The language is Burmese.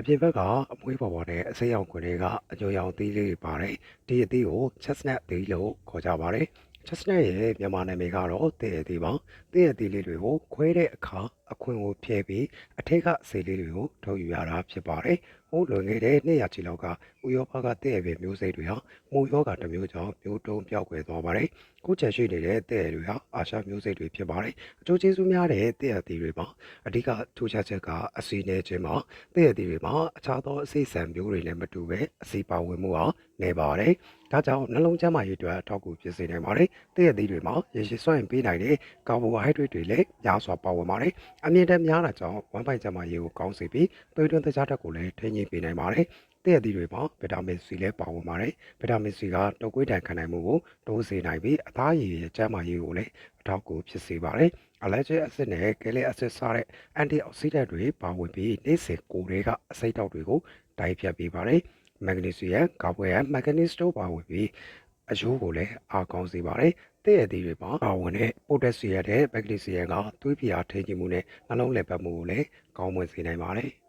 အပြင်ဘက်ကအမွှေးပေါ်ပေါ်နဲ့အစိမ်းရောင်ခွင်တွေကအညိုရောင်သီးလေးတွေပါတယ်ဒီအသီးကို chestnut သီးလို့ခေါ်ကြပါတယ် chestnut ရဲ့မြန်မာနာမည်ကတော့တဲ့အသီးပါတဲ့အသီးလေးတွေကိုခွဲတဲ့အခါ အခွင်ကိုဖြဲပြီးအထက်ကဆေးလေးတွေကိုထုတ်ယူရတာဖြစ်ပါတယ်ဟိုလွန်ခဲ့တဲ့နှစ်ရာချီလောက်ကဥရောပကတဲ့ရဲ့မျိုးစိတ်တွေဟာမိုးယောဂါတစ်မျိုးကြောင့်မျိုးတုံးပြောက်ကွယ်သွားပါတယ်ခုချက်ရှိနေတဲ့တဲ့တွေဟာအာရှမျိုးစိတ်တွေဖြစ်ပါတယ်အကျိုးကျေးဇူးများတဲ့တဲ့အသီးတွေပါအဓိကထူးခြားချက်ကအစီနဲ့ခြင်းမှာတဲ့ရည်တွေမှာအခြားသောအစိတ်ဆန်မျိုးတွေနဲ့မတူပဲအစီပါဝင်မှုဟာနေပါတယ်။ဒါကြောင့်နှလုံးကျန်းမာရေးအတွက်အထောက်အကူဖြစ်စေနိုင်ပါတယ်။တဲ့ရည်တွေမှာရေရှည်စွမ်းအင်ပေးနိုင်တဲ့ကာဗိုဟိုက်ဒရိတ်တွေလည်းများစွာပါဝင်ပါတယ်။အမြင့်တက်များတာကြောင့်ဝမ်းပိုင်ကျန်းမာရေးကိုကောင်းစေပြီးသွေးတွင်းသကြားဓာတ်ကိုလည်းထိန်းချုပ်ပေးနိုင်ပါတယ်။တဲ့ရည်တွေမှာဗီတာမင် C လည်းပါဝင်ပါတယ်။ဗီတာမင် C ကတုပ်ကွေးတန်ခံနိုင်မှုကိုတိုးစေနိုင်ပြီးအသားရည်ရဲ့ကျန်းမာရေးကိုလည်းအထောက်အကူဖြစ်စေပါတယ်။ allergic acid နဲ့ galic acid စတဲ့ antioxidant တွေပါဝင်ပြီးနေ့စဉ်ကိုယ်တွေကအစိတ်တောက်တွေကိုတိုက်ဖြတ်ပေးပါတယ်။ magnesium ကာဗွန်ဟိုက်ဒရိတ် manganese တို့ပါဝင်ပြီး အယိုးကိုလည်းအားကောင်းစေပါတယ်။တဲ့ရည်တွေမှာပါဝင်တဲ့ potassium နဲ့ magnesium ကသွေးပြားထိန်းချုပ်မှုနဲ့နှလုံးလည်ပတ်မှုကိုလည်းကောင်းမွန်စေနိုင်ပါတယ်။